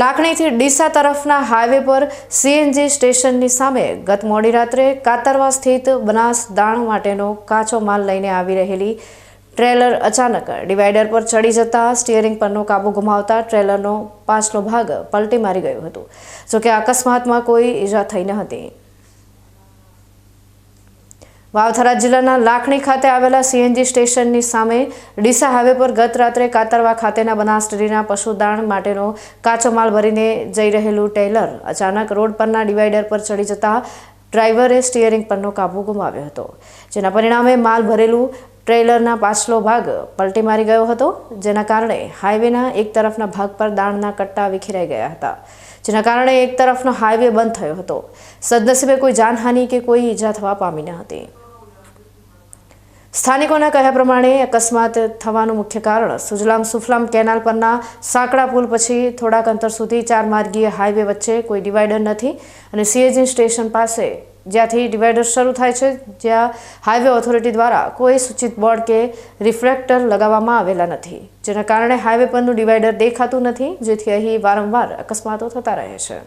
લાખણીથી ડીસા તરફના હાઈવે પર સીએનજી સ્ટેશનની સામે ગત મોડી રાત્રે કાતરવા સ્થિત બનાસ દાણ માટેનો કાચો માલ લઈને આવી રહેલી ટ્રેલર અચાનક ડિવાઈડર પર ચડી જતા સ્ટિયરિંગ પરનો કાબુ ગુમાવતા ટ્રેલરનો પાછલો ભાગ પલટી મારી ગયો હતો, જોકે અકસ્માતમાં કોઈ ઈજા થઈ ન હતી. વાવથરા જિલ્લાના લાખણી ખાતે આવેલા સીએનજી સ્ટેશનની સામે ડીસા હાઈવે પર ગત રાત્રે કાતરવા ખાતેના બનાસ ડેરીના પશુદાણ માટેનો કાચો માલ ભરીને જઈ રહેલું ટેલર અચાનક રોડ પરના ડિવાઈડર પર ચડી જતા ડ્રાઈવરે સ્ટિયરિંગ પરનો કાબુ ગુમાવ્યો હતો, જેના પરિણામે માલ ભરેલું ટ્રેલરના પાછલો ભાગ પલટી મારી ગયો હતો, જેના કારણે હાઈવેના એક તરફના ભાગ પર દાણના કટ્ટા વિખેરાઈ ગયા હતા, જેના કારણે એક તરફનો હાઈવે બંધ થયો હતો, સદનસીબે કોઈ જાનહાનિ કે કોઈ ઈજા થવા પામી ન હતી. સ્થાનિકોના કહ્યા પ્રમાણે અકસ્માત થવાનું મુખ્ય કારણ સુજલામ સુફલામ કેનાલ પરના સાંકડા પુલ પછી થોડાક અંતર સુધી ચાર માર્ગીય હાઈવે વચ્ચે કોઈ ડિવાઈડર નથી અને સીએજી સ્ટેશન પાસે જ્યાંથી ડિવાઈડર શરૂ થાય છે, જ્યાં હાઈવે ઓથોરિટી દ્વારા કોઈ સૂચિત બોર્ડ કે રિફ્લેક્ટર લગાવવામાં આવેલા નથી, જેના કારણે હાઈવે પરનું ડિવાઈડર દેખાતું નથી, જેથી અહીં વારંવાર અકસ્માતો થતા રહે છે.